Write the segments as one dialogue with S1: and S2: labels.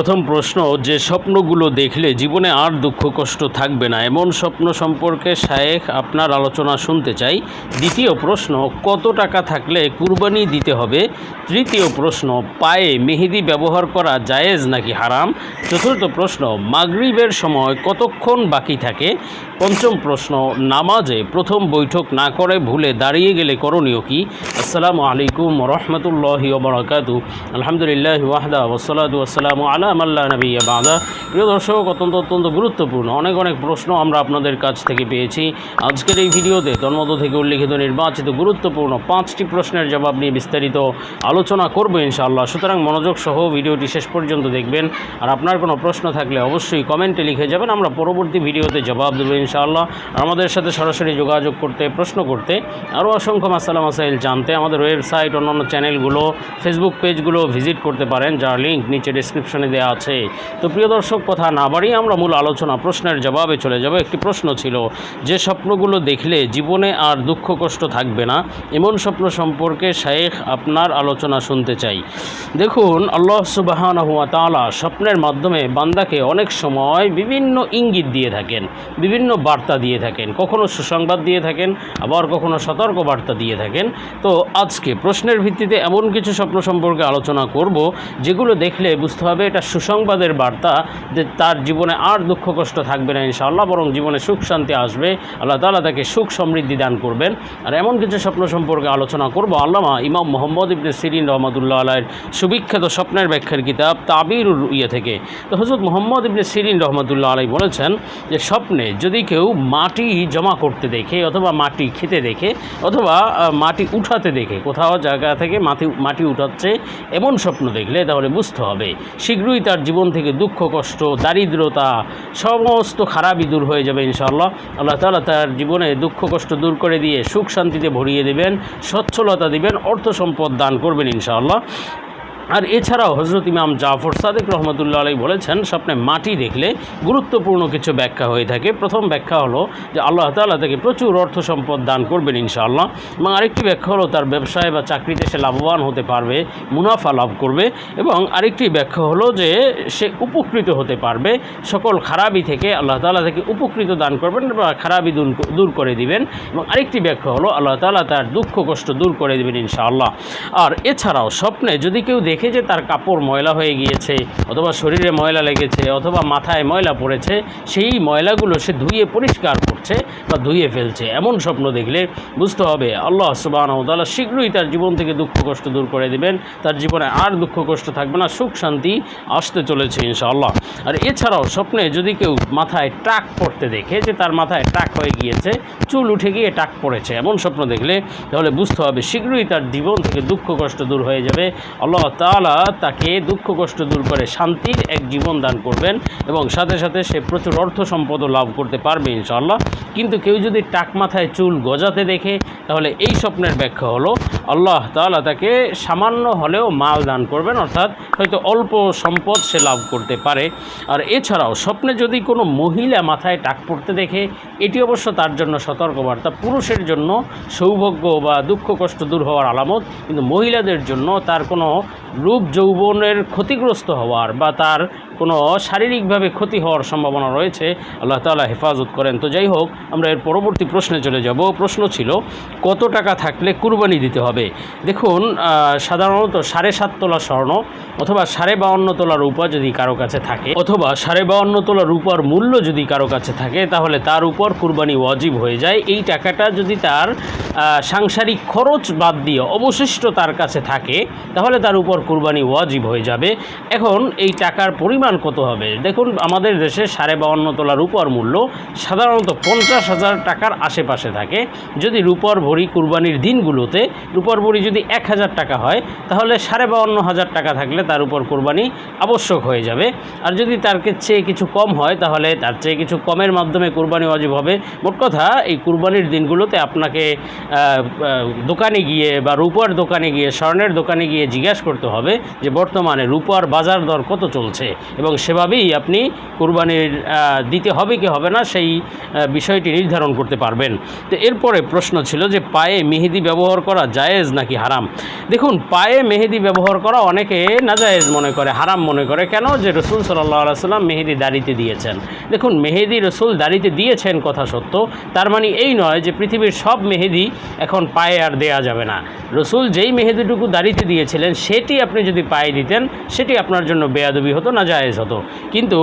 S1: প্রথম প্রশ্ন, যে স্বপ্নগুলো দেখলে জীবনে আর দুঃখ কষ্ট থাকবে না। এমন স্বপ্ন সম্পর্কে শায়েখ আপনার আলোচনা শুনতে চাই। দ্বিতীয় প্রশ্ন, কত টাকা থাকলে কুরবানি দিতে হবে? তৃতীয় প্রশ্ন, পায়ে মেহেদি ব্যবহার করা জায়েজ নাকি হারাম? চতুর্থ প্রশ্ন, মাগরিবের সময় কতক্ষণ বাকি থাকে? পঞ্চম প্রশ্ন, নামাজে প্রথম বৈঠক না করে ভুলে দাঁড়িয়ে গেলে করণীয় কি? আসসালামু আলাইকুম রহমতুল্লাহি ওবরাকাতু আলহামদুলিল্লাহ ওয়াহদা ওসলাতু আসসালামু আলা আল্লাহ নবী বাদা। প্রিয় দর্শক, অত্যন্ত অত্যন্ত গুরুত্বপূর্ণ অনেক অনেক প্রশ্ন আমরা আপনাদের কাছ থেকে পেয়েছি। আজকের এই ভিডিওতে তন্মধ্য থেকে উল্লিখিত নির্বাচিত গুরুত্বপূর্ণ পাঁচটি প্রশ্নের জবাব নিয়ে বিস্তারিত আলোচনা করব ইনশাআল্লাহ। সুতরাং মনোযোগ সহ ভিডিওটি শেষ পর্যন্ত দেখবেন। আর আপনার কোনো প্রশ্ন থাকলে অবশ্যই কমেন্টে লিখে যাবেন। আমরা পরবর্তী ভিডিওতে জবাব দেবো ইনশাআল্লাহ। আমাদের সাথে সরাসরি যোগাযোগ করতে, প্রশ্ন করতে আরও অসংখ্য মাসালা, মাসাইল জানতে আমাদের ওয়েবসাইট, অন্যান্য চ্যানেলগুলো, ফেসবুক পেজগুলো ভিজিট করতে পারেন। যার লিঙ্ক নিচে ডিসক্রিপশনে দেওয়া আছে। তো প্রিয় দর্শক, কথা না বাড়িয়ে আমরা মূল আলোচনা, প্রশ্নের জবাবে চলে যাব। একটি প্রশ্ন ছিল, যে স্বপ্নগুলো দেখলে জীবনে আর দুঃখ কষ্ট থাকবে না? এমন স্বপ্ন সম্পর্কে শেখ আপনার আলোচনা শুনতে চাই। দেখুন, আল্লাহ সুবাহান হুয়া তালা স্বপ্নের মাধ্যমে বান্দাকে অনেক সময় বিভিন্ন ইঙ্গিত দিয়ে থাকেন, বিভিন্ন বার্তা দিয়ে থাকেন। কখনো সুসংবাদ দিয়ে থাকেন, আবার কখনো সতর্ক বার্তা দিয়ে থাকেন। তো আজকে প্রশ্নের ভিত্তিতে এমন কিছু স্বপ্ন সম্পর্কে আলোচনা করব, যেগুলো দেখলে বুঝতে হবে এটা সুসংবাদের বার্তা যে তার জীবনে আর দুঃখ কষ্ট থাকবে না ইনশাআল্লাহ, বরং জীবনে সুখ শান্তি আসবে। আল্লাহ তাআলা তাকে সুখ সমৃদ্ধি দান করবেন। আর এমন কিছু স্বপ্ন সম্পর্কে আলোচনা করব। আল্লামা ইমাম মোহাম্মদ ইবনে সিরিন রহমতুল্লাহ আলাইয়ের সুবিখ্যাত স্বপ্নের ব্যাখ্যার কিতাব তাবির ইয়ে থেকে। তো হজরত মোহাম্মদ ইবনে সিরিন রহমতুল্লাহ আলাই বলেছেন যে স্বপ্নে যদি কেউ মাটি জমা করতে দেখে অথবা মাটি খেতে দেখে অথবা মাটি উঠাতে দেখে, কোথাও জায়গা থেকে মাটি মাটি উঠাচ্ছে এমন স্বপ্ন দেখলে তাহলে বুঝতে হবে। শীঘ্রই তার জীবন থেকে দুঃখ, কষ্ট, দারিদ্রতা, সমস্ত খারাপই দূর হয়ে যাবে ইনশাআল্লাহ। আল্লাহ তালা তার জীবনে দুঃখ, কষ্ট দূর করে দিয়ে সুখ শান্তিতে ভরিয়ে দেবেন, স্বচ্ছলতা দিবেন, অর্থ সম্পদ দান করবেন ইনশাআল্লাহ। আর এছাড়াও হজরত ইমাম জাফর সাদেক রহমতুল্লাহ আলাই বলেছেন, স্বপ্নে মাটি দেখলে গুরুত্বপূর্ণ কিছু ব্যাখ্যা হয়ে থাকে। প্রথম ব্যাখ্যা হলো যে আল্লাহ তাআলা তাকে প্রচুর অর্থ সম্পদ দান করবেন ইনশাআল্লাহ। এবং আরেকটি ব্যাখ্যা হলো তার ব্যবসায় বা চাকরিতে সে লাভবান হতে পারবে, মুনাফা লাভ করবে। এবং আরেকটি ব্যাখ্যা হলো যে সে উপকৃত হতে পারবে, সকল খারাপি থেকে আল্লাহ তাআলা তাকে উপকৃত দান করবেন বা খারাপি দূর করে দিবেন। এবং আরেকটি ব্যাখ্যা হলো আল্লাহ তাআলা তার দুঃখ কষ্ট দূর করে দেবেন ইনশাআল্লাহ। আর এছাড়াও স্বপ্নে যদি কেউ দেখে যে তার কাপড় ময়লা হয়ে গিয়েছে, অথবা শরীরে ময়লা লেগেছে, অথবা মাথায় ময়লা পড়েছে, সেই ময়লাগুলো সে ধুয়ে পরিষ্কার করছে বা ধুয়ে ফেলছে। এমন স্বপ্ন দেখলে বুঝতে হবে আল্লাহ সুবাহ তাআলা শীঘ্রই তার জীবন থেকে দুঃখ কষ্ট দূর করে দেবেন। তার জীবনে আর দুঃখ কষ্ট থাকবে না, সুখ শান্তি আসতে চলেছে ইনশাআল্লাহ। আর এছাড়াও স্বপ্নে যদি কেউ মাথায় টাক পড়তে দেখে যে তার মাথায় টাক হয়ে গিয়েছে, চুল উঠে গিয়ে টাক পড়েছে, এমন স্বপ্ন দেখলে তাহলে বুঝতে হবে শীঘ্রই তার জীবন থেকে দুঃখ কষ্ট দূর হয়ে যাবে। আল্লাহ তাআলা তাকে দুঃখ কষ্ট দূর করে শান্তির এক জীবন দান করবেন এবং সাথে সাথে সে প্রচুর অর্থ সম্পদও লাভ করতে পারবে ইনশাআল্লাহ। কিন্তু কেউ যদি টাক মাথায় চুল গজাতে দেখে, তাহলে এই স্বপ্নের ব্যাখ্যা হলো, আল্লাহ তাআলা তাকে সামান্য হলেও মাল দান করবেন, অর্থাৎ হয়তো অল্প সম্পদ সে লাভ করতে পারে। আর এছাড়াও, স্বপ্নে যদি কোনো মহিলা মাথায় টাক পড়তে দেখে, এটি অবশ্য তার জন্য সতর্কবার্তা। পুরুষের জন্য সৌভাগ্য বা দুঃখ কষ্ট দূর হওয়ার আলামত, কিন্তু মহিলাদের জন্য তার কোনো রূপ যৌবনের ক্ষতিগ্রস্ত হওয়ার বা তার কোনো শারীরিকভাবে ক্ষতি হওয়ার সম্ভাবনা রয়েছে, আল্লাহ তালা হেফাজত করেন। তো যাই হোক, আমরা এর পরবর্তী প্রশ্নে চলে যাব। প্রশ্ন ছিল, কত টাকা থাকলে কুরবানি দিতে হবে? দেখুন সাধারণত সাড়ে সাত তোলা স্বর্ণ অথবা সাড়ে বাউন্ন তোলা রূপা যদি কারও কাছে থাকে, অথবা সাড়ে বাউন্ন তোলা রূপার মূল্য যদি কারও কাছে থাকে, তাহলে তার উপর কুরবানি ওয়াজিব হয়ে যায়। এই টাকাটা যদি তার সাংসারিক খরচ বাদ দিয়ে অবশিষ্ট তার কাছে থাকে, তাহলে তার উপর কুরবানি ওয়াজিব হয়ে যাবে। এখন এই টাকার পরিমাণ কত হবে? দেখুন, আমাদের দেশে সাড়ে বাউন্ন তোলা রূপার মূল্য সাধারণত পঞ্চাশ হাজার টাকার আশেপাশে থাকে। যদি রূপার ভরি কুরবানির দিনগুলোতে, রূপার ভরি যদি এক হাজার টাকা হয়, তাহলে সাড়ে বাউন্ন হাজার টাকা থাকলে তার উপর কোরবানি আবশ্যক হয়ে যাবে। আর যদি তার চেয়ে কিছু কম হয়, তাহলে তার চেয়ে কিছু কমের মাধ্যমে কুরবানি অজীব হবে। মোট কথা, এই কুরবানির দিনগুলোতে আপনাকে দোকানে গিয়ে বা রূপার দোকানে গিয়ে, স্বর্ণের দোকানে গিয়ে জিজ্ঞাসা করতে হবে যে বর্তমানে রূপার বাজার দর কত চলছে এবং সেভাবেই আপনি কুরবানির দিতে হবে কি হবে না সেই বিষয়টি নির্ধারণ করতে পারবেন। তো এরপরে প্রশ্ন ছিল যে পায়ে মেহেদি ব্যবহার করা জায়েজ নাকি হারাম? দেখুন, পায়ে মেহেদি ব্যবহার করা অনেকে নাজায়েজ মনে করে, হারাম মনে করে। কেন? যে রসুল সাল্লাহ সাল্লাম মেহেদি দাড়িতে দিয়েছেন। দেখুন, মেহেদি রসুল দাড়িতে দিয়েছেন কথা সত্য, তার মানে এই নয় যে পৃথিবীর সব মেহেদি এখন পায়ে আর দেয়া যাবে না। রসুল যেই মেহেদিটুকু দাড়িতে দিয়েছিলেন, সেটি আপনি যদি পায়ে দিতেন, সেটি আপনার জন্য বেয়াদবি হতো না জায়েজ হতো। কিন্তু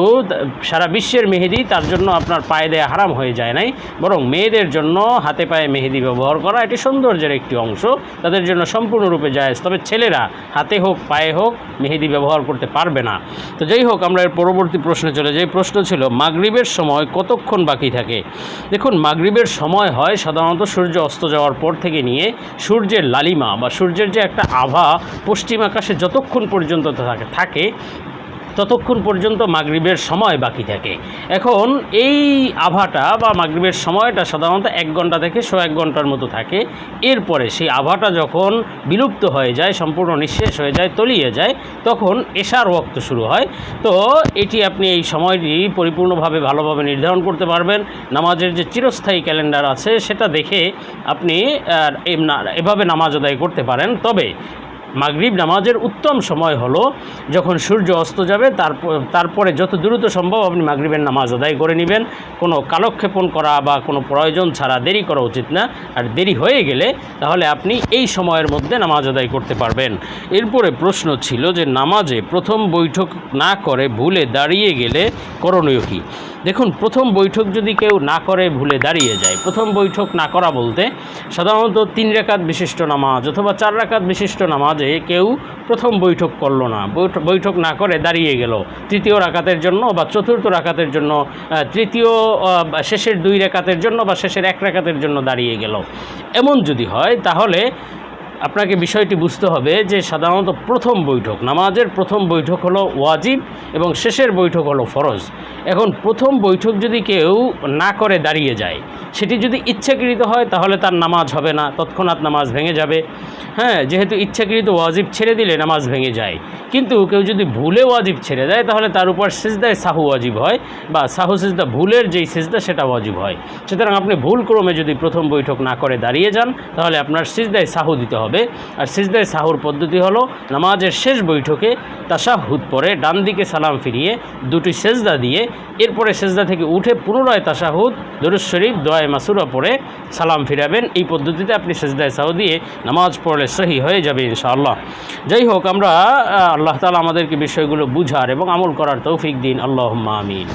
S1: সারা বিশ্বের মেহেদি তার জন্য আপনার পায়ে দেয়া হারাম হয়ে যায় নাই। বরং মেয়েদের জন্য হাতে পায়ে মেহেদি ব্যবহার করা এটি সৌন্দর্যের একটি অংশ। তাদের জন্য সম্পূর্ণরূপে জায়েজ। তবে ছেলেরা হাতে হোক, পায়ে হোক, মেহেদি ব্যবহার করতে পারবে না। তো যাই হোক, আমরা এর পরবর্তী প্রশ্নে চলে যাই। প্রশ্ন ছিল, মাগরিবের সময় কতক্ষণ বাকি থাকে? দেখুন, মাগরিবের সময় হয় সাধারণত সূর্য অস্ত যাওয়ার পর থেকে নিয়ে সূর্যের লালিমা বা সূর্যের যে একটা আভা পশ্চিম আকাশে যতক্ষণ পর্যন্ত থাকে থাকে, ততক্ষণ পর্যন্ত মাগরিবের সময় বাকি থাকে। এখন এই আভাটা বা মাগরিবের সময়টা সাধারণত এক ঘণ্টা থেকে শো এক ঘণ্টার মতো থাকে। এরপরে সেই আভাটা যখন বিলুপ্ত হয়ে যায়, সম্পূর্ণ নিঃশেষ হয়ে যায়, তলিয়ে যায়, তখন এশার ওক্ত শুরু হয়। তো এটি আপনি এই সময়টি পরিপূর্ণভাবে ভালোভাবে নির্ধারণ করতে পারবেন। নামাজের যে চিরস্থায়ী ক্যালেন্ডার আছে, সেটা দেখে আপনি এভাবে নামাজ আদায় করতে পারেন। তবে মাগরিব নামাজের উত্তম সময় হলো যখন সূর্য অস্ত যাবে, তারপর তারপরে যত দ্রুত সম্ভব আপনি মাগরিবের নামাজ আদায় করে নেবেন। কোনো কালক্ষেপণ করা বা কোনো প্রয়োজন ছাড়া দেরি করা উচিত না। আর দেরি হয়ে গেলে তাহলে আপনি এই সময়ের মধ্যে নামাজ আদায় করতে পারবেন। এরপরে প্রশ্ন ছিল যে নামাজে প্রথম বৈঠক না করে ভুলে দাঁড়িয়ে গেলে করণীয় কী? দেখুন, প্রথম বৈঠক যদি কেউ না করে ভুলে দাঁড়িয়ে যায়, প্রথম বৈঠক না করা বলতে সাধারণত তিন রেখাত বিশিষ্ট নামাজ অথবা চার রাকাত বিশিষ্ট নামাজে কেউ প্রথম বৈঠক করল না। বৈঠ- বৈঠক না করে দাঁড়িয়ে গেল। তৃতীয় রাকাতের জন্য বা চতুর্থ রাকাতের জন্য তৃতীয় শেষের দুই রেখাতের জন্য বা শেষের এক রেখাতের জন্য দাঁড়িয়ে গেল। এমন যদি হয়, তাহলে আপনাকে বিষয়টি বুঝতে হবে যে সাধারণত প্রথম বৈঠক, নামাজের প্রথম বৈঠক হলো ওয়াজিব এবং শেষের বৈঠক হলো ফরজ। এখন প্রথম বৈঠক যদি কেউ না করে দাঁড়িয়ে যায়, সেটি যদি ইচ্ছাকৃত হয় তাহলে তার নামাজ হবে না, তৎক্ষণাৎ নামাজ ভেঙে যাবে। হ্যাঁ যেহেতু ইচ্ছাকৃত ওয়াজিব ছেড়ে দিলে নামাজ ভেঙে যায়, কিন্তু কেউ যদি ভুলে ওয়াজিব ছেড়ে দেয় তাহলে তার উপর সিজদায় সাহু ওয়াজিব হয় বা সাহু সিজদা ভুলের যেই সিজদা সেটা ওয়াজিব হয়। সুতরাং আপনি ভুল ক্রমে যদি প্রথম বৈঠক না করে দাঁড়িয়ে যান, তাহলে আপনার সিজদায় সাহু দিতে হবে। আর সিজদায় সাহুর পদ্ধতি হলো, নামাজের শেষ বৈঠকে তাশাহুদ পরে ডান দিকে সালাম ফিরিয়ে দুটি সেজদা দিয়ে এরপরে সেজদা থেকে উঠে পুনরায় তাশাহুদ, দরুদ শরীফ, দোয়ায় মাসুরা পরে সালাম ফিরাবেন। এই পদ্ধতিতে আপনি সেজদায় সাহু দিয়ে নামাজ পড়লে সহি হয়ে যাবে ইনশাআল্লাহ। যাই হোক, আমরা আল্লাহ তালা আমাদেরকে বিষয়গুলো বুঝার এবং আমল করার তৌফিক দিন। আল্লাহ আমিন।